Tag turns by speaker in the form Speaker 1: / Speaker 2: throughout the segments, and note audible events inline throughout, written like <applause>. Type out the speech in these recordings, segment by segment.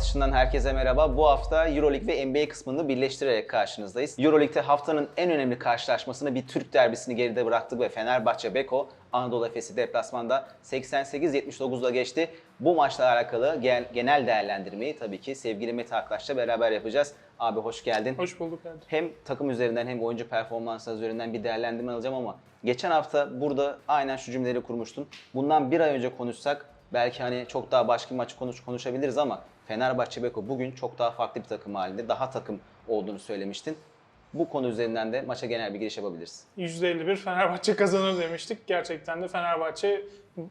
Speaker 1: atışından herkese merhaba. Bu hafta Euroleague ve NBA kısmını birleştirerek karşınızdayız. Euroleague'de haftanın en önemli karşılaşmasını bir Türk derbisini geride bıraktık ve Fenerbahçe Beko Anadolu Efes'i deplasmanda 88-79'la geçti. Bu maçla alakalı gen- genel değerlendirmeyi tabii ki sevgili Mete Aktaş'la beraber yapacağız. Abi hoş geldin.
Speaker 2: Hoş bulduk Erdem.
Speaker 1: Hem takım üzerinden hem oyuncu performansı üzerinden bir değerlendirme alacağım ama geçen hafta burada aynen şu cümleleri kurmuştun. Bundan bir ay önce konuşsak belki hani çok daha başka bir maçı konuş konuşabiliriz ama Fenerbahçe Beko bugün çok daha farklı bir takım halinde, daha takım olduğunu söylemiştin. Bu konu üzerinden de maça genel bir giriş yapabiliriz.
Speaker 2: %51 Fenerbahçe kazanır demiştik. Gerçekten de Fenerbahçe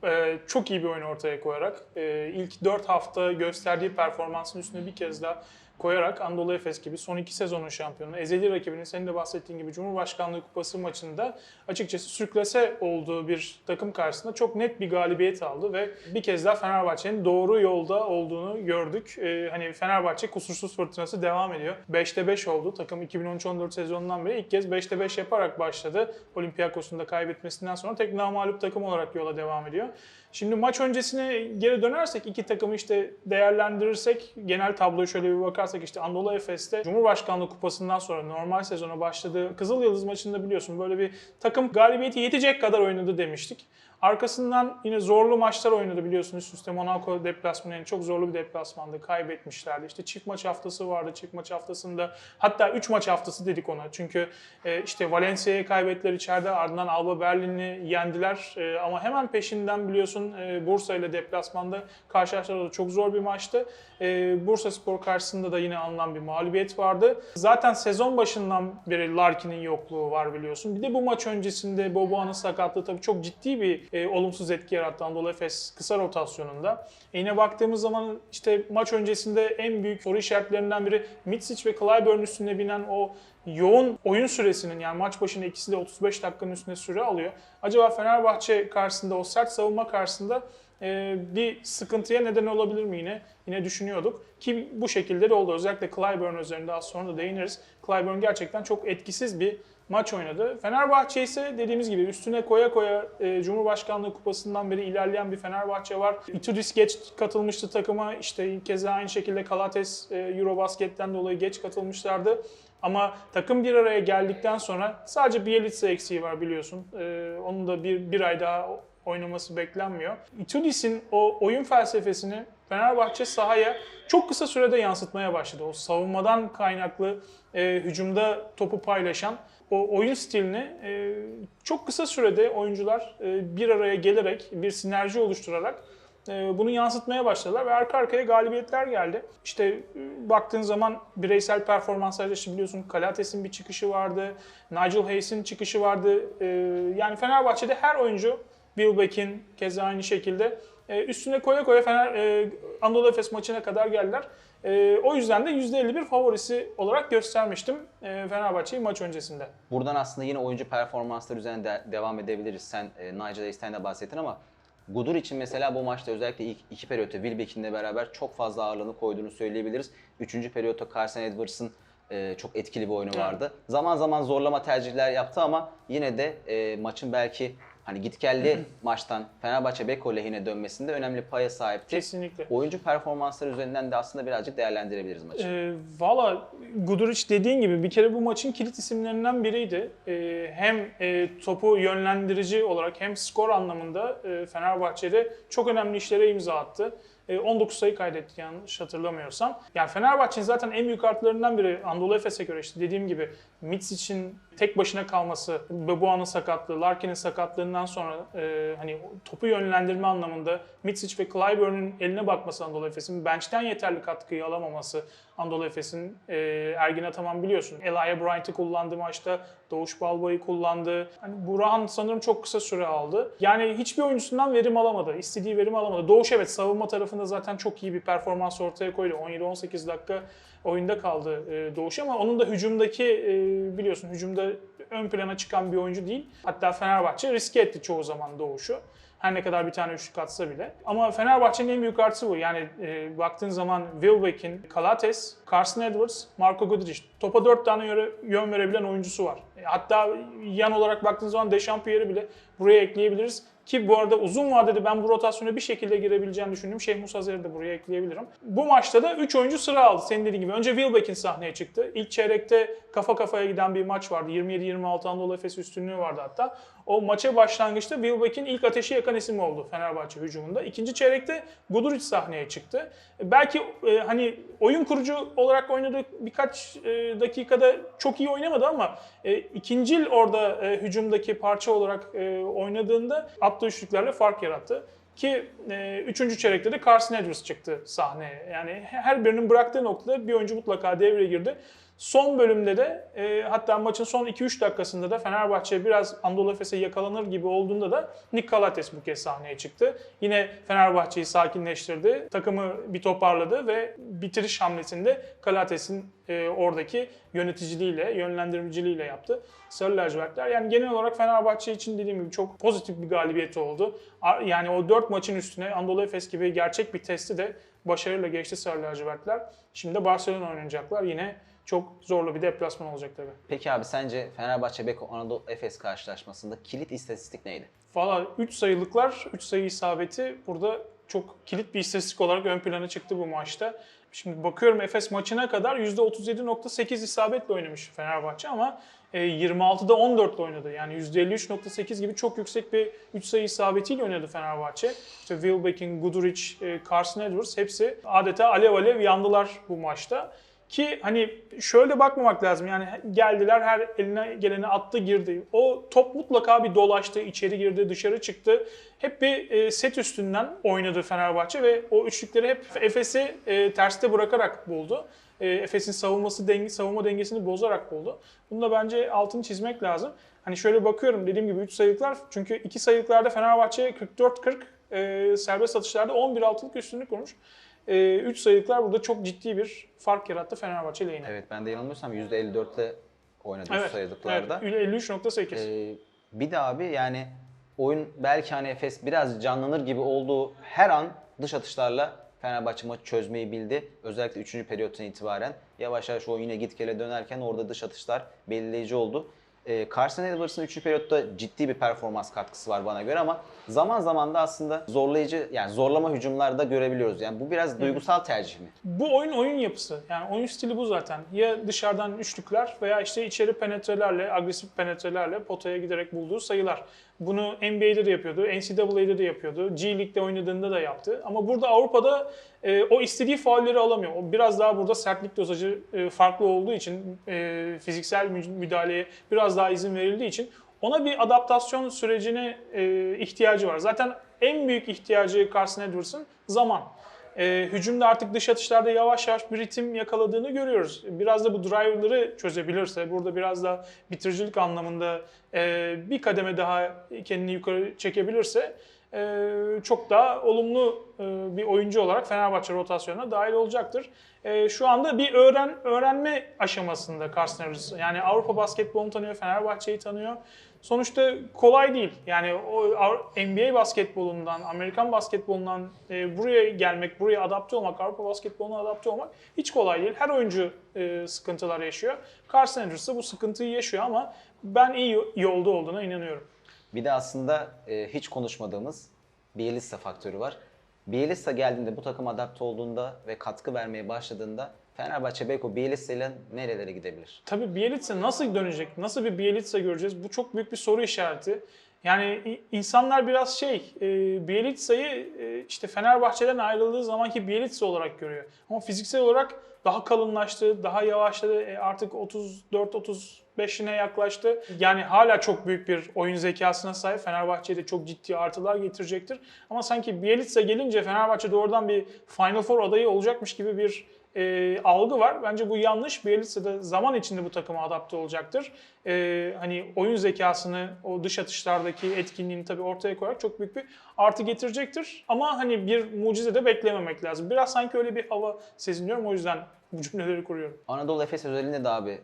Speaker 2: e, çok iyi bir oyun ortaya koyarak e, ilk 4 hafta gösterdiği performansın üstüne bir kez daha koyarak Anadolu Efes gibi son iki sezonun şampiyonu, ezeli rakibinin senin de bahsettiğin gibi Cumhurbaşkanlığı Kupası maçında açıkçası sürklase olduğu bir takım karşısında çok net bir galibiyet aldı ve bir kez daha Fenerbahçe'nin doğru yolda olduğunu gördük. Ee, hani Fenerbahçe kusursuz fırtınası devam ediyor. 5'te 5 oldu. Takım 2013-14 sezonundan beri ilk kez 5'te 5 yaparak başladı. Olympiakos'un da kaybetmesinden sonra tek namağlup takım olarak yola devam ediyor. Şimdi maç öncesine geri dönersek iki takımı işte değerlendirirsek genel tabloya şöyle bir bakarsak işte Anadolu Efes'te Cumhurbaşkanlığı Kupası'ndan sonra normal sezona başladığı Kızıl Yıldız maçında biliyorsun böyle bir takım galibiyeti yetecek kadar oynadı demiştik. Arkasından yine zorlu maçlar oynadı biliyorsunuz. Üst üste Monaco deplasmanı yani çok zorlu bir deplasmandı. Kaybetmişlerdi. İşte çift maç haftası vardı. Çift maç haftasında hatta 3 maç haftası dedik ona. Çünkü e, işte Valencia'ya kaybettiler içeride. Ardından Alba Berlin'i yendiler. E, ama hemen peşinden biliyorsun e, Bursa ile deplasmanda karşılaştılar. Çok zor bir maçtı. Bursa Spor karşısında da yine alınan bir mağlubiyet vardı. Zaten sezon başından beri Larkin'in yokluğu var biliyorsun. Bir de bu maç öncesinde Boboa'nın sakatlığı tabii çok ciddi bir e, olumsuz etki yarattı Anadolu Efes kısa rotasyonunda. E yine baktığımız zaman işte maç öncesinde en büyük soru işaretlerinden biri Mitsic ve Clyburn üstüne binen o yoğun oyun süresinin yani maç başına ikisi de 35 dakikanın üstüne süre alıyor. Acaba Fenerbahçe karşısında o sert savunma karşısında e, bir sıkıntıya neden olabilir mi yine? Yine düşünüyorduk. Ki bu şekilde de oldu. Özellikle Clyburn üzerinde az sonra da değiniriz. Clyburn gerçekten çok etkisiz bir maç oynadı. Fenerbahçe ise dediğimiz gibi üstüne koya koya e, Cumhurbaşkanlığı Kupası'ndan beri ilerleyen bir Fenerbahçe var. Itudis geç katılmıştı takıma. İşte keza aynı şekilde Kalates e, Eurobasket'ten dolayı geç katılmışlardı. Ama takım bir araya geldikten sonra sadece Bielitsa eksiği var biliyorsun. E, onun da bir, bir ay daha oynaması beklenmiyor. Itudis'in o oyun felsefesini Fenerbahçe sahaya çok kısa sürede yansıtmaya başladı. O savunmadan kaynaklı e, hücumda topu paylaşan o oyun stilini e, çok kısa sürede oyuncular e, bir araya gelerek, bir sinerji oluşturarak e, bunu yansıtmaya başladılar ve arka arkaya galibiyetler geldi. İşte e, baktığın zaman bireysel performanslarda işte biliyorsun Kalates'in bir çıkışı vardı, Nigel Hayes'in çıkışı vardı. E, yani Fenerbahçe'de her oyuncu, Bill Beck'in keza aynı şekilde e, üstüne koya koya Fener, e, Anadolu Efes maçına kadar geldiler. E, o yüzden de %51 favorisi olarak göstermiştim e, Fenerbahçe'yi maç öncesinde.
Speaker 1: Buradan aslında yine oyuncu performansları üzerine de- devam edebiliriz. Sen e, Nigel Hayes'ten de bahsettin ama Gudur için mesela bu maçta özellikle ilk iki periyotta Wilbeck'inle beraber çok fazla ağırlığını koyduğunu söyleyebiliriz. Üçüncü periyotta Carson Edwards'ın e, çok etkili bir oyunu
Speaker 2: Evet.
Speaker 1: vardı. Zaman zaman zorlama tercihler yaptı ama yine de e, maçın belki hani gitgelli maçtan Fenerbahçe Beko lehine dönmesinde önemli paya sahipti.
Speaker 2: Kesinlikle.
Speaker 1: Oyuncu performansları üzerinden de aslında birazcık değerlendirebiliriz maçı.
Speaker 2: E, Valla Guduric dediğin gibi bir kere bu maçın kilit isimlerinden biriydi. E, hem e, topu yönlendirici olarak hem skor anlamında e, Fenerbahçe'de çok önemli işlere imza attı. E, 19 sayı kaydetti yanlış hatırlamıyorsam. Yani Fenerbahçe'nin zaten en büyük artılarından biri Anadolu Efes'e göre işte dediğim gibi Mitsic'in tek başına kalması, Beboa'nın sakatlığı, Larkin'in sakatlığından sonra e, hani topu yönlendirme anlamında Mitsic ve Clyburn'un eline bakması Anadolu Efes'in, bench'ten yeterli katkıyı alamaması Anadolu Efes'in, e, Ergin Ataman biliyorsun. Elijah Bryant'ı kullandı maçta, Doğuş Balba'yı kullandı. Hani Burhan sanırım çok kısa süre aldı. Yani hiçbir oyuncusundan verim alamadı. istediği verim alamadı. Doğuş evet savunma tarafında zaten çok iyi bir performans ortaya koydu. 17-18 dakika oyunda kaldı e, Doğuş ama onun da hücumdaki e, biliyorsun hücumda ön plana çıkan bir oyuncu değil. Hatta Fenerbahçe riske etti çoğu zaman Doğuş'u. Her ne kadar bir tane üçlük atsa bile. Ama Fenerbahçe'nin en büyük artısı bu. Yani e, baktığın zaman Wilbeck'in, Kalates, Carson Edwards, Marco Guduric. Topa dört tane yöre, yön verebilen oyuncusu var. E, hatta yan olarak baktığın zaman Dechampierre'i bile buraya ekleyebiliriz. Ki bu arada uzun vadede ben bu rotasyona bir şekilde girebileceğini düşündüğüm Şeyh Musa Zer'i de buraya ekleyebilirim. Bu maçta da 3 oyuncu sıra aldı senin dediğin gibi. Önce Wilbeck'in sahneye çıktı. İlk çeyrekte kafa kafaya giden bir maç vardı. 27-26 Anadolu Efes üstünlüğü vardı hatta. O maça başlangıçta Wilbeck'in ilk ateşi yakan ismi oldu Fenerbahçe hücumunda. İkinci çeyrekte Guduric sahneye çıktı. Belki e, hani oyun kurucu olarak oynadığı birkaç e, dakikada çok iyi oynamadı ama e, ikincil orada e, hücumdaki parça olarak e, oynadığında attığı üçlüklerle fark yarattı. Ki e, üçüncü çeyrekte de Carson Edwards çıktı sahneye. Yani her birinin bıraktığı noktada bir oyuncu mutlaka devreye girdi. Son bölümde de e, hatta maçın son 2-3 dakikasında da Fenerbahçe biraz Anadolu Efes'e yakalanır gibi olduğunda da Nick Kalates bu kez sahneye çıktı. Yine Fenerbahçe'yi sakinleştirdi. Takımı bir toparladı ve bitiriş hamlesinde Kalates'in e, oradaki yöneticiliğiyle, yönlendiriciliğiyle yaptı. Sarı lacivertler. Yani genel olarak Fenerbahçe için dediğim gibi çok pozitif bir galibiyet oldu. Yani o 4 maçın üstüne Anadolu Efes gibi gerçek bir testi de başarıyla geçti Sarı lacivertler. Şimdi de Barcelona oynayacaklar. Yine çok zorlu bir deplasman olacak tabii.
Speaker 1: Peki abi sence Fenerbahçe Beko Anadolu Efes karşılaşmasında kilit istatistik neydi?
Speaker 2: Valla 3 sayılıklar, 3 sayı isabeti burada çok kilit bir istatistik olarak ön plana çıktı bu maçta. Şimdi bakıyorum Efes maçına kadar %37.8 isabetle oynamış Fenerbahçe ama e, 26'da 14 ile oynadı. Yani %53.8 gibi çok yüksek bir 3 sayı isabetiyle oynadı Fenerbahçe. İşte Wilbeck'in, Guduric, e, Carson Edwards hepsi adeta alev alev yandılar bu maçta. Ki hani şöyle bakmamak lazım yani geldiler her eline geleni attı girdi. O top mutlaka bir dolaştı, içeri girdi, dışarı çıktı. Hep bir e, set üstünden oynadı Fenerbahçe ve o üçlükleri hep Efes'i e, terste bırakarak buldu. E, Efes'in savunması denge, savunma dengesini bozarak buldu. Bunu da bence altını çizmek lazım. Hani şöyle bakıyorum dediğim gibi 3 sayılıklar çünkü 2 sayılıklarda Fenerbahçe 44-40 e, serbest atışlarda 11-6'lık üstünlük kurmuş. 3 sayılıklar burada çok ciddi bir fark yarattı Fenerbahçe lehine.
Speaker 1: Evet ben de yanılmıyorsam %54'te oynadı
Speaker 2: evet,
Speaker 1: sayılıklarda.
Speaker 2: evet, 53.8.
Speaker 1: Ee, bir de abi yani oyun belki hani Efes biraz canlanır gibi olduğu her an dış atışlarla Fenerbahçe maçı çözmeyi bildi. Özellikle 3. periyottan itibaren yavaş yavaş oyun yine git gele dönerken orada dış atışlar belirleyici oldu. Ee, Carson Edwards'ın 3. periyotta ciddi bir performans katkısı var bana göre ama zaman zaman da aslında zorlayıcı yani zorlama hücumlarda görebiliyoruz. Yani bu biraz duygusal tercih mi?
Speaker 2: Bu oyun oyun yapısı. Yani oyun stili bu zaten. Ya dışarıdan üçlükler veya işte içeri penetrelerle, agresif penetrelerle potaya giderek bulduğu sayılar. Bunu NBA'de de yapıyordu, NCAA'de de yapıyordu, G League'de oynadığında da yaptı. Ama burada Avrupa'da e, o istediği faulleri alamıyor. O biraz daha burada sertlik dozajı e, farklı olduğu için, e, fiziksel mü- müdahaleye biraz daha izin verildiği için ona bir adaptasyon sürecine e, ihtiyacı var. Zaten en büyük ihtiyacı Carson Edwards'ın zaman. E, hücumda artık dış atışlarda yavaş yavaş bir ritim yakaladığını görüyoruz. Biraz da bu driver'ları çözebilirse, burada biraz da bitiricilik anlamında e, bir kademe daha kendini yukarı çekebilirse çok daha olumlu e, bir oyuncu olarak Fenerbahçe rotasyonuna dahil olacaktır. E, şu anda bir öğren öğrenme aşamasında Carson. Yani Avrupa basketbolunu tanıyor, Fenerbahçe'yi tanıyor. Sonuçta kolay değil. Yani o NBA basketbolundan, Amerikan basketbolundan e, buraya gelmek, buraya adapte olmak, Avrupa basketboluna adapte olmak hiç kolay değil. Her oyuncu e, sıkıntılar yaşıyor. Carson da bu sıkıntıyı yaşıyor ama ben iyi yolda olduğuna inanıyorum.
Speaker 1: Bir de aslında e, hiç konuşmadığımız Bielitsa faktörü var. Bielitsa geldiğinde bu takım adapte olduğunda ve katkı vermeye başladığında Fenerbahçe Beko Bielitsa ile nerelere gidebilir?
Speaker 2: Tabii Bielitsa nasıl dönecek? Nasıl bir Bielitsa göreceğiz? Bu çok büyük bir soru işareti. Yani insanlar biraz şey, e, Bielitsa'yı e, işte Fenerbahçe'den ayrıldığı zamanki Bielitsa olarak görüyor. Ama fiziksel olarak daha kalınlaştı, daha yavaşladı. E, artık 34-35'ine yaklaştı. Yani hala çok büyük bir oyun zekasına sahip. Fenerbahçe'ye de çok ciddi artılar getirecektir. Ama sanki Bielitsa gelince Fenerbahçe doğrudan bir Final Four adayı olacakmış gibi bir e, algı var. Bence bu yanlış. Bielitsa da zaman içinde bu takıma adapte olacaktır. E, hani oyun zekasını, o dış atışlardaki etkinliğini tabii ortaya koyarak çok büyük bir artı getirecektir. Ama hani bir mucize de beklememek lazım. Biraz sanki öyle bir hava seziniyorum. O yüzden bu cümleleri kuruyorum.
Speaker 1: Anadolu Efes özelinde de abi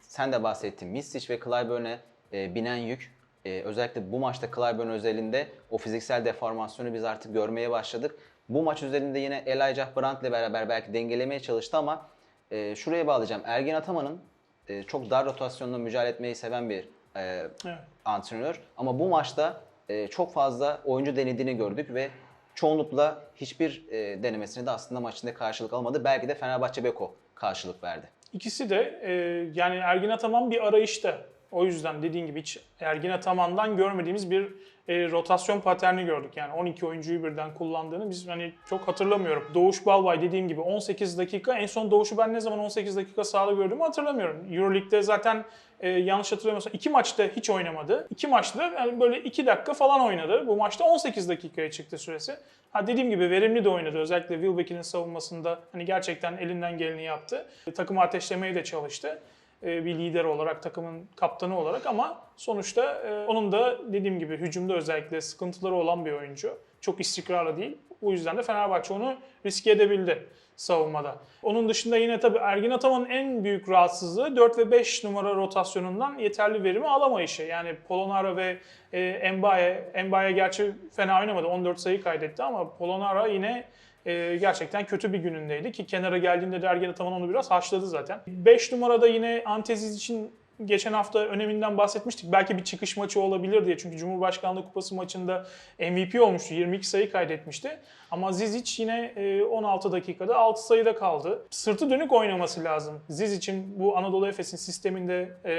Speaker 1: sen de bahsettin. Misic ve Clyburn'e e, binen yük. e, özellikle bu maçta Clyburn özelinde o fiziksel deformasyonu biz artık görmeye başladık. Bu maç üzerinde yine Elijah Brandt ile beraber belki dengelemeye çalıştı ama e, şuraya bağlayacağım. Ergin Ataman'ın e, çok dar rotasyonla mücadele etmeyi seven bir e,
Speaker 2: Evet.
Speaker 1: antrenör. Ama bu maçta e, çok fazla oyuncu denediğini gördük ve çoğunlukla hiçbir e, denemesini de aslında maçında karşılık almadı. Belki de Fenerbahçe Beko karşılık verdi.
Speaker 2: İkisi de e, yani Ergin Ataman bir arayışta. O yüzden dediğin gibi hiç Ergin Ataman'dan görmediğimiz bir e, rotasyon paterni gördük. Yani 12 oyuncuyu birden kullandığını biz hani çok hatırlamıyorum. Doğuş Balbay dediğim gibi 18 dakika. En son Doğuş'u ben ne zaman 18 dakika sahada gördüğümü hatırlamıyorum. Euroleague'de zaten e, yanlış hatırlamıyorsam iki maçta hiç oynamadı. İki maçta yani böyle 2 dakika falan oynadı. Bu maçta 18 dakikaya çıktı süresi. Ha dediğim gibi verimli de oynadı. Özellikle Wilbeck'in savunmasında hani gerçekten elinden geleni yaptı. E, takımı ateşlemeye de çalıştı. E, bir lider olarak, takımın kaptanı olarak ama sonuçta e, onun da dediğim gibi hücumda özellikle sıkıntıları olan bir oyuncu. Çok istikrarlı değil. O yüzden de Fenerbahçe onu riske edebildi savunmada. Onun dışında yine tabii Ergin Ataman'ın en büyük rahatsızlığı 4 ve 5 numara rotasyonundan yeterli verimi alamayışı. Yani Polonara ve Embaye, Embaye gerçi fena oynamadı 14 sayı kaydetti ama Polonara yine e, gerçekten kötü bir günündeydi ki kenara geldiğinde de Ergin Ataman onu biraz haşladı zaten. 5 numarada yine Anteziz için geçen hafta öneminden bahsetmiştik. Belki bir çıkış maçı olabilir diye. Çünkü Cumhurbaşkanlığı Kupası maçında MVP olmuştu. 22 sayı kaydetmişti. Ama Zizic yine e, 16 dakikada 6 sayıda kaldı. Sırtı dönük oynaması lazım. Zizic'in bu Anadolu Efes'in sisteminde e,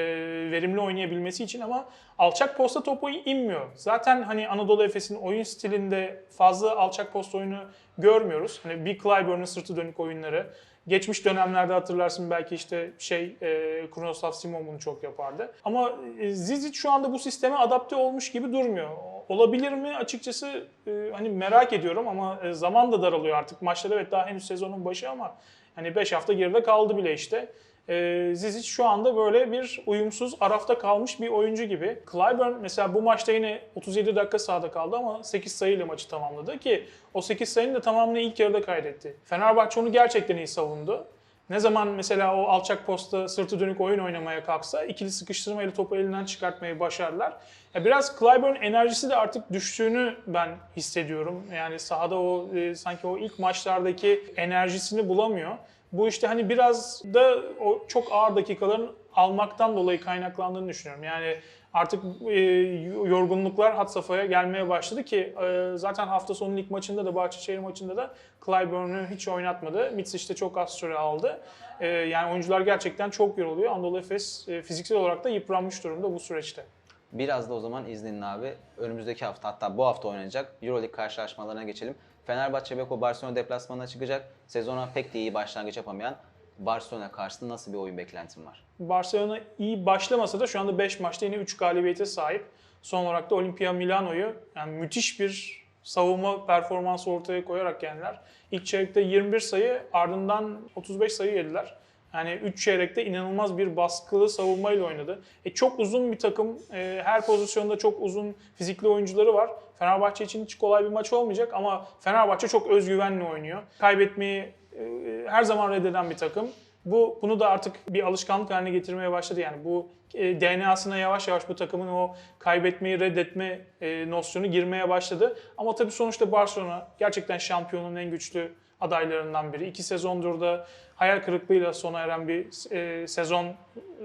Speaker 2: verimli oynayabilmesi için ama alçak posta topu inmiyor. Zaten hani Anadolu Efes'in oyun stilinde fazla alçak posta oyunu görmüyoruz. Hani bir Clyburn'un sırtı dönük oyunları, Geçmiş dönemlerde hatırlarsın belki işte şey e, Krunoslav Simon bunu çok yapardı. Ama e, Zizic şu anda bu sisteme adapte olmuş gibi durmuyor. Olabilir mi açıkçası e, hani merak ediyorum ama e, zaman da daralıyor artık. Maçlar evet daha henüz sezonun başı ama hani 5 hafta geride kaldı bile işte. E, Zizic şu anda böyle bir uyumsuz, arafta kalmış bir oyuncu gibi. Clyburn mesela bu maçta yine 37 dakika sahada kaldı ama 8 sayıyla maçı tamamladı ki o 8 sayının da tamamını ilk yarıda kaydetti. Fenerbahçe onu gerçekten iyi savundu. Ne zaman mesela o alçak posta sırtı dönük oyun oynamaya kalksa ikili sıkıştırmayla topu elinden çıkartmayı başardılar. Ya biraz Clyburn enerjisi de artık düştüğünü ben hissediyorum. Yani sahada o e, sanki o ilk maçlardaki enerjisini bulamıyor. Bu işte hani biraz da o çok ağır dakikaların almaktan dolayı kaynaklandığını düşünüyorum. Yani artık e, yorgunluklar had safhaya gelmeye başladı ki e, zaten hafta sonu ilk maçında da Bahçeşehir maçında da Clyburn'u hiç oynatmadı. Mitsic de çok az süre aldı. E, yani oyuncular gerçekten çok yoruluyor. Anadolu Efes e, fiziksel olarak da yıpranmış durumda bu süreçte.
Speaker 1: Biraz da o zaman izninle abi önümüzdeki hafta hatta bu hafta oynanacak Euroleague karşılaşmalarına geçelim. Fenerbahçe Beko Barcelona deplasmanına çıkacak. Sezona pek de iyi başlangıç yapamayan Barcelona karşısında nasıl bir oyun beklentin var?
Speaker 2: Barcelona iyi başlamasa da şu anda 5 maçta yine 3 galibiyete sahip. Son olarak da Olimpia Milano'yu yani müthiş bir savunma performansı ortaya koyarak yendiler. İlk çeyrekte 21 sayı ardından 35 sayı yediler. Yani 3 çeyrekte inanılmaz bir baskılı savunmayla oynadı. E, çok uzun bir takım. E, her pozisyonda çok uzun fizikli oyuncuları var. Fenerbahçe için hiç kolay bir maç olmayacak ama Fenerbahçe çok özgüvenli oynuyor. Kaybetmeyi e, her zaman reddeden bir takım. Bu bunu da artık bir alışkanlık haline getirmeye başladı. Yani bu e, DNA'sına yavaş yavaş bu takımın o kaybetmeyi reddetme e, nosyonu girmeye başladı. Ama tabii sonuçta Barcelona gerçekten şampiyonun en güçlü adaylarından biri. İki sezondur da hayal kırıklığıyla sona eren bir e, sezon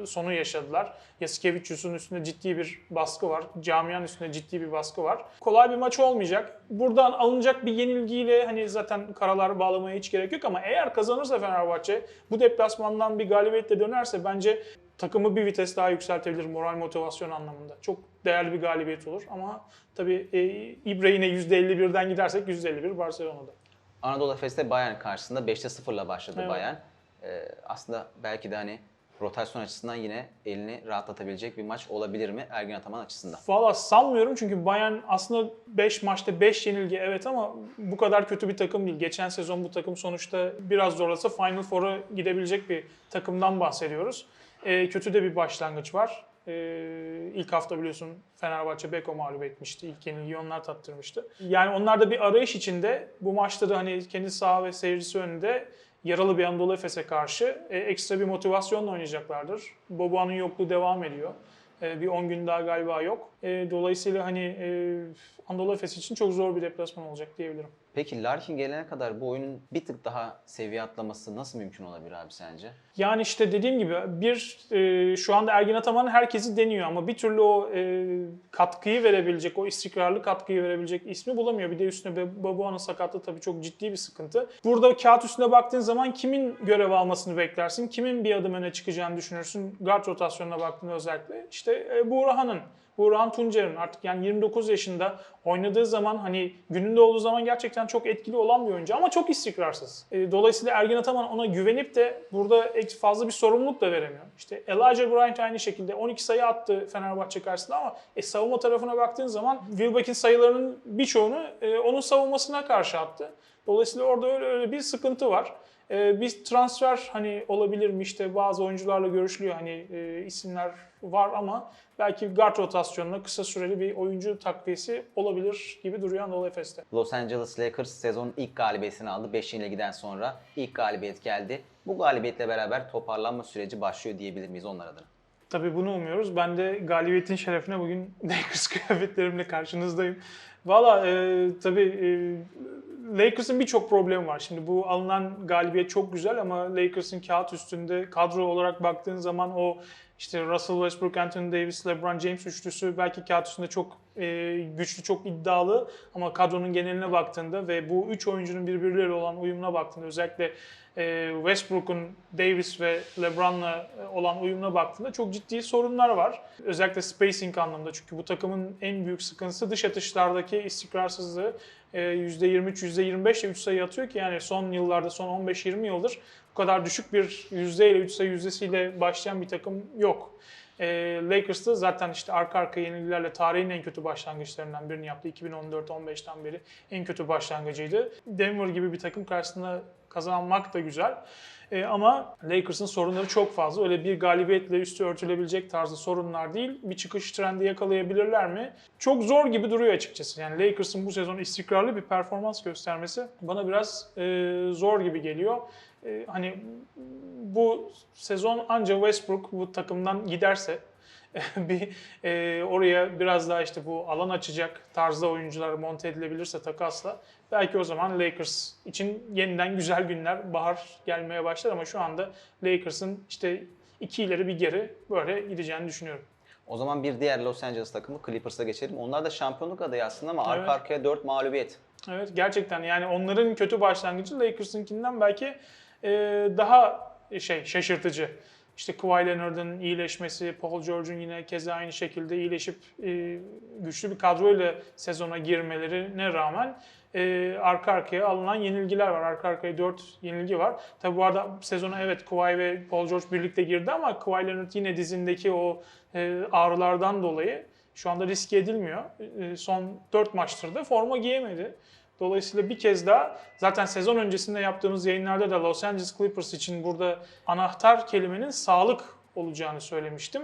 Speaker 2: sonu yaşadılar. Yasikevicius'un üstünde ciddi bir baskı var. Camianın üstünde ciddi bir baskı var. Kolay bir maç olmayacak. Buradan alınacak bir yenilgiyle hani zaten karalar bağlamaya hiç gerek yok ama eğer kazanırsa Fenerbahçe bu deplasmandan bir galibiyetle dönerse bence takımı bir vites daha yükseltebilir moral motivasyon anlamında. Çok değerli bir galibiyet olur ama tabii e, İbre yine %51'den gidersek %51 Barcelona'da.
Speaker 1: Anadolu Efes'te Bayern karşısında 5'te 0'la başladı
Speaker 2: Evet.
Speaker 1: Bayern. Ee, aslında belki de hani rotasyon açısından yine elini rahatlatabilecek bir maç olabilir mi Ergin Ataman açısından?
Speaker 2: Valla sanmıyorum çünkü Bayern aslında 5 maçta 5 yenilgi evet ama bu kadar kötü bir takım değil. Geçen sezon bu takım sonuçta biraz zorlasa Final Four'a gidebilecek bir takımdan bahsediyoruz. Ee, kötü de bir başlangıç var. Ee, ilk hafta biliyorsun Fenerbahçe Beko mağlup etmişti. İlk yenilgiyi onlar tattırmıştı. Yani onlar da bir arayış içinde. Bu maçta da hani kendi saha ve seyircisi önünde yaralı bir Anadolu Efes'e karşı e, ekstra bir motivasyonla oynayacaklardır. Boboa'nın yokluğu devam ediyor. E, bir 10 gün daha galiba yok. E, dolayısıyla hani e, Anadolu Efes için çok zor bir deplasman olacak diyebilirim.
Speaker 1: Peki Larkin gelene kadar bu oyunun bir tık daha seviye atlaması nasıl mümkün olabilir abi sence?
Speaker 2: Yani işte dediğim gibi bir e, şu anda Ergin Ataman herkesi deniyor ama bir türlü o e, katkıyı verebilecek, o istikrarlı katkıyı verebilecek ismi bulamıyor. Bir de üstüne Babuan'ın sakatlığı tabii çok ciddi bir sıkıntı. Burada kağıt üstüne baktığın zaman kimin görev almasını beklersin? Kimin bir adım öne çıkacağını düşünürsün? Guard rotasyonuna baktığında özellikle. İşte e, Buğrahan'ın. Burhan Tuncer'in artık yani 29 yaşında oynadığı zaman hani gününde olduğu zaman gerçekten çok etkili olan bir oyuncu ama çok istikrarsız. E, dolayısıyla Ergin Ataman ona güvenip de burada fazla bir sorumluluk da veremiyor. İşte Elijah Bryant aynı şekilde 12 sayı attı Fenerbahçe karşısında ama e, savunma tarafına baktığın zaman Wilbeck'in sayılarının birçoğunu e, onun savunmasına karşı attı. Dolayısıyla orada öyle, öyle bir sıkıntı var. E, bir transfer hani olabilir mi işte bazı oyuncularla görüşülüyor hani e, isimler var ama belki guard rotasyonuna kısa süreli bir oyuncu takviyesi olabilir gibi duruyor Anadolu Efes'te.
Speaker 1: Los Angeles Lakers sezonun ilk galibiyetini aldı 5 giden sonra. ilk galibiyet geldi. Bu galibiyetle beraber toparlanma süreci başlıyor diyebilir miyiz onlar adına?
Speaker 2: Tabii bunu umuyoruz. Ben de galibiyetin şerefine bugün <laughs> Lakers kıyafetlerimle karşınızdayım. Valla e, tabii e, Lakers'ın birçok problemi var. Şimdi bu alınan galibiyet çok güzel ama Lakers'ın kağıt üstünde kadro olarak baktığın zaman o işte Russell Westbrook, Anthony Davis, LeBron James üçlüsü belki kağıt üstünde çok e, güçlü, çok iddialı ama kadronun geneline baktığında ve bu üç oyuncunun birbirleriyle olan uyumuna baktığında özellikle e, Westbrook'un Davis ve LeBron'la e, olan uyumuna baktığında çok ciddi sorunlar var. Özellikle spacing anlamında çünkü bu takımın en büyük sıkıntısı dış atışlardaki istikrarsızlığı. E, %23, %25 ile 3 sayı atıyor ki yani son yıllarda, son 15-20 yıldır bu kadar düşük bir yüzdeyle, 3 sayı yüzdesiyle başlayan bir takım yok. E, Lakers'ta zaten işte arka arka yenilgilerle tarihin en kötü başlangıçlarından birini yaptı. 2014-15'ten beri en kötü başlangıcıydı. Denver gibi bir takım karşısında kazanmak da güzel. E, ama Lakers'ın sorunları çok fazla. Öyle bir galibiyetle üstü örtülebilecek tarzda sorunlar değil. Bir çıkış trendi yakalayabilirler mi? Çok zor gibi duruyor açıkçası. Yani Lakers'ın bu sezon istikrarlı bir performans göstermesi bana biraz e, zor gibi geliyor. E, hani bu sezon ancak Westbrook bu takımdan giderse <laughs> bir e, oraya biraz daha işte bu alan açacak tarzda oyuncular monte edilebilirse takasla belki o zaman Lakers için yeniden güzel günler bahar gelmeye başlar ama şu anda Lakers'ın işte iki ileri bir geri böyle gideceğini düşünüyorum.
Speaker 1: O zaman bir diğer Los Angeles takımı Clippers'a geçelim. Onlar da şampiyonluk adayı aslında ama arka
Speaker 2: Evet.
Speaker 1: arkaya 4 mağlubiyet.
Speaker 2: Evet gerçekten yani onların kötü başlangıcı Lakers'ınkinden belki daha şey şaşırtıcı. İşte Kawhi Leonard'ın iyileşmesi, Paul George'un yine keza aynı şekilde iyileşip e, güçlü bir kadroyla sezona girmelerine rağmen e, arka arkaya alınan yenilgiler var. Arka arkaya 4 yenilgi var. Tabi bu arada sezona evet Kawhi ve Paul George birlikte girdi ama Kawhi Leonard yine dizindeki o e, ağrılardan dolayı şu anda riske edilmiyor. E, son 4 maçtır da forma giyemedi. Dolayısıyla bir kez daha zaten sezon öncesinde yaptığımız yayınlarda da Los Angeles Clippers için burada anahtar kelimenin sağlık olacağını söylemiştim.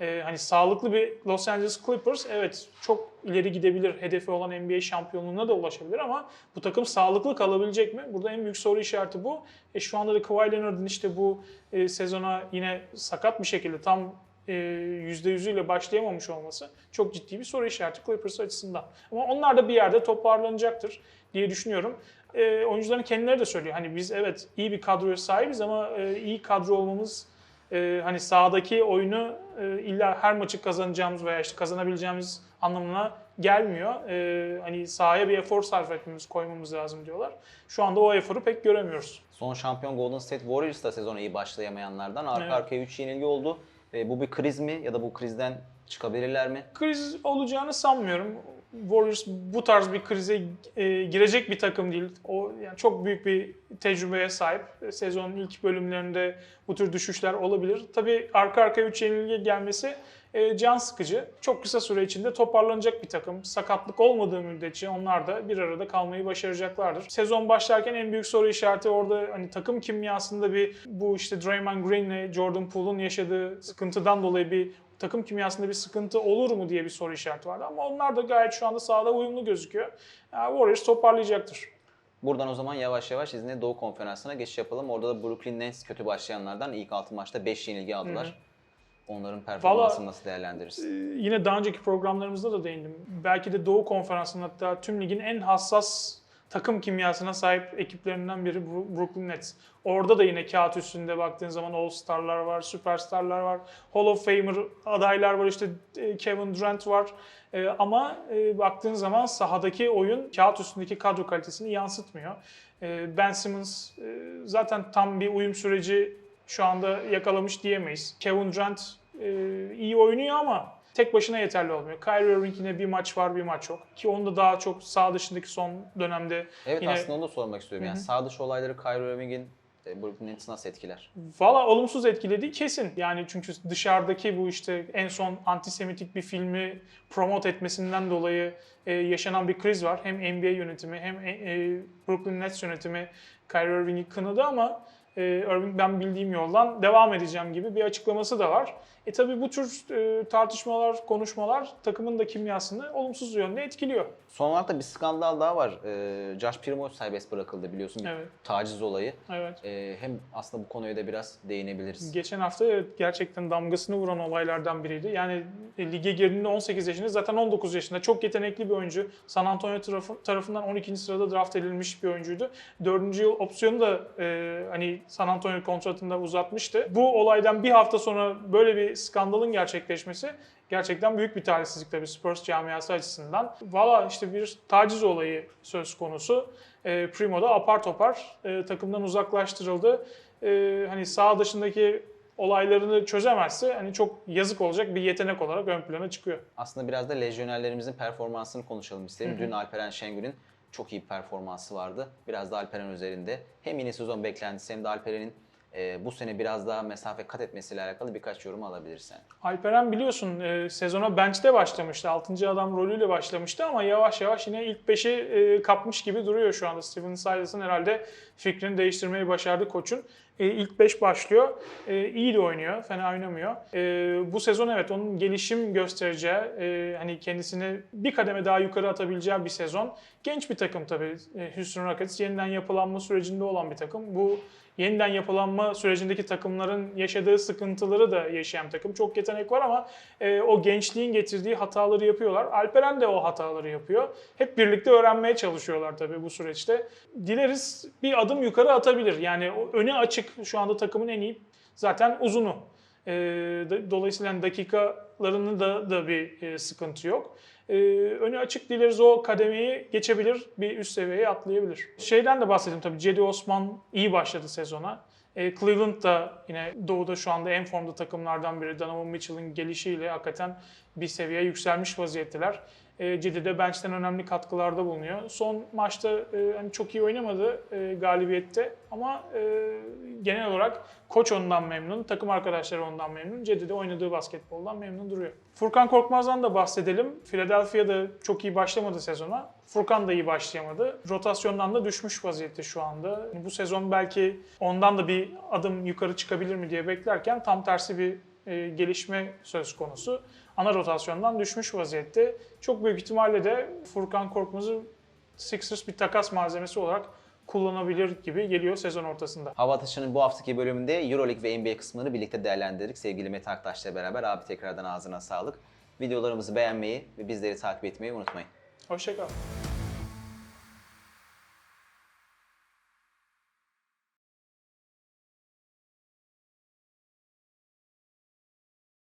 Speaker 2: Ee, hani sağlıklı bir Los Angeles Clippers evet çok ileri gidebilir, hedefi olan NBA şampiyonluğuna da ulaşabilir ama bu takım sağlıklı kalabilecek mi? Burada en büyük soru işareti bu. E, şu anda da Kawhi Leonard'ın işte bu e, sezona yine sakat bir şekilde tam %100'üyle başlayamamış olması çok ciddi bir soru işareti Clippers açısından. Ama onlar da bir yerde toparlanacaktır diye düşünüyorum. E, oyuncuların kendileri de söylüyor. Hani biz evet iyi bir kadroya sahibiz ama e, iyi kadro olmamız e, hani sahadaki oyunu e, illa her maçı kazanacağımız veya işte kazanabileceğimiz anlamına gelmiyor. E, hani sahaya bir efor sarf etmemiz, koymamız lazım diyorlar. Şu anda o eforu pek göremiyoruz.
Speaker 1: Son şampiyon Golden State Warriors da sezona iyi başlayamayanlardan. Arka
Speaker 2: Evet.
Speaker 1: arkaya 3 yenilgi oldu. E, bu bir kriz mi ya da bu krizden çıkabilirler mi?
Speaker 2: kriz olacağını sanmıyorum. Warriors bu tarz bir krize e, girecek bir takım değil. O yani çok büyük bir tecrübeye sahip. Sezonun ilk bölümlerinde bu tür düşüşler olabilir. Tabii arka arkaya 3 yenilgi gelmesi e, can sıkıcı. Çok kısa süre içinde toparlanacak bir takım. Sakatlık olmadığı müddetçe onlar da bir arada kalmayı başaracaklardır. Sezon başlarken en büyük soru işareti orada hani takım kimyasında bir bu işte Draymond Green ile Jordan Poole'un yaşadığı sıkıntıdan dolayı bir takım kimyasında bir sıkıntı olur mu diye bir soru işareti vardı. Ama onlar da gayet şu anda sahada uyumlu gözüküyor. Yani Warriors toparlayacaktır.
Speaker 1: Buradan o zaman yavaş yavaş izinle Doğu Konferansı'na geçiş yapalım. Orada da Brooklyn Nets kötü başlayanlardan ilk 6 maçta 5 yenilgi aldılar. Onların performansını nasıl değerlendiririz?
Speaker 2: Ee, yine daha önceki programlarımızda da değindim. Belki de Doğu Konferansı'nın hatta tüm ligin en hassas takım kimyasına sahip ekiplerinden biri Brooklyn Nets. Orada da yine kağıt üstünde baktığın zaman All-Star'lar var, Superstar'lar var, Hall of Famer adaylar var, işte e, Kevin Durant var. E, ama e, baktığın zaman sahadaki oyun kağıt üstündeki kadro kalitesini yansıtmıyor. E, ben Simmons e, zaten tam bir uyum süreci şu anda yakalamış diyemeyiz. Kevin Durant e, iyi oynuyor ama tek başına yeterli olmuyor. Kyrie Irving yine bir maç var bir maç yok. Ki onu da daha çok sağ dışındaki son dönemde
Speaker 1: Evet
Speaker 2: yine
Speaker 1: aslında onu da sormak istiyorum. Yani sağ dışı olayları Kyrie Irving'in e, Brooklyn Nets'i nasıl etkiler?
Speaker 2: Valla olumsuz etkilediği kesin. Yani çünkü dışarıdaki bu işte en son antisemitik bir filmi promote etmesinden dolayı e, yaşanan bir kriz var. Hem NBA yönetimi hem e, e, Brooklyn Nets yönetimi Kyrie Irving'i kınadı ama e, Irving ben bildiğim yoldan devam edeceğim gibi bir açıklaması da var. E tabi bu tür e, tartışmalar, konuşmalar takımın da kimyasını olumsuz yönde etkiliyor.
Speaker 1: Son olarak da bir skandal daha var. Ee, Josh Primo serbest bırakıldı biliyorsun.
Speaker 2: Evet.
Speaker 1: taciz olayı.
Speaker 2: Evet.
Speaker 1: Ee, hem aslında bu konuya da biraz değinebiliriz.
Speaker 2: Geçen hafta evet, gerçekten damgasını vuran olaylardan biriydi. Yani e, lige girdiğinde 18 yaşında zaten 19 yaşında çok yetenekli bir oyuncu. San Antonio tarafı- tarafından 12. sırada draft edilmiş bir oyuncuydu. 4. yıl opsiyonu da e, hani San Antonio kontratında uzatmıştı. Bu olaydan bir hafta sonra böyle bir skandalın gerçekleşmesi gerçekten büyük bir talihsizlik tabii Spurs camiası açısından. Valla işte bir taciz olayı söz konusu. E, Primo da apar topar e, takımdan uzaklaştırıldı. E, hani sağ dışındaki olaylarını çözemezse hani çok yazık olacak bir yetenek olarak ön plana çıkıyor.
Speaker 1: Aslında biraz da lejyonerlerimizin performansını konuşalım isterim. Dün Alperen Şengül'ün çok iyi bir performansı vardı. Biraz da Alperen üzerinde. Hem yeni sezon beklentisi hem de Alperen'in e, bu sene biraz daha mesafe kat etmesiyle alakalı birkaç yorum alabilirsen.
Speaker 2: Alperen biliyorsun e, sezona bench'te başlamıştı. 6. adam rolüyle başlamıştı ama yavaş yavaş yine ilk 5'i e, kapmış gibi duruyor şu anda. Steven Silas'ın herhalde fikrini değiştirmeyi başardı koçun. E, ilk 5 başlıyor. E, iyi de oynuyor, fena oynamıyor. E, bu sezon evet onun gelişim göstereceği, e, hani kendisini bir kademe daha yukarı atabileceği bir sezon. Genç bir takım tabii. E, Houston Rockets yeniden yapılanma sürecinde olan bir takım. Bu yeniden yapılanma sürecindeki takımların yaşadığı sıkıntıları da yaşayan takım. Çok yetenek var ama e, o gençliğin getirdiği hataları yapıyorlar. Alperen de o hataları yapıyor. Hep birlikte öğrenmeye çalışıyorlar tabii bu süreçte. Dileriz bir adım yukarı atabilir. Yani öne açık şu anda takımın en iyi zaten uzunu. E, do- dolayısıyla dakikalarının da, da bir e, sıkıntı yok. E, önü açık dileriz o kademeyi geçebilir, bir üst seviyeye atlayabilir. Şeyden de bahsedeyim tabii. Cedi Osman iyi başladı sezona. E, Cleveland da yine doğuda şu anda en formda takımlardan biri. Donovan Mitchell'ın gelişiyle hakikaten bir seviye yükselmiş vaziyetteler. E, Cedi de bench'ten önemli katkılarda bulunuyor. Son maçta e, hani çok iyi oynamadı e, galibiyette ama e, genel olarak koç ondan memnun, takım arkadaşları ondan memnun. Cedi de oynadığı basketboldan memnun duruyor. Furkan Korkmaz'dan da bahsedelim. Philadelphia'da çok iyi başlamadı sezona. Furkan da iyi başlayamadı. Rotasyondan da düşmüş vaziyette şu anda. Yani bu sezon belki ondan da bir adım yukarı çıkabilir mi diye beklerken tam tersi bir e, gelişme söz konusu. Ana rotasyondan düşmüş vaziyette. Çok büyük ihtimalle de Furkan Korkmaz'ı Sixers bir takas malzemesi olarak kullanabilir gibi geliyor sezon ortasında.
Speaker 1: Hava Ateşi'nin bu haftaki bölümünde Euroleague ve NBA kısmını birlikte değerlendirdik. Sevgili Mete Aktaş'la beraber abi tekrardan ağzına sağlık. Videolarımızı beğenmeyi ve bizleri takip etmeyi unutmayın.
Speaker 2: Hoşçakalın.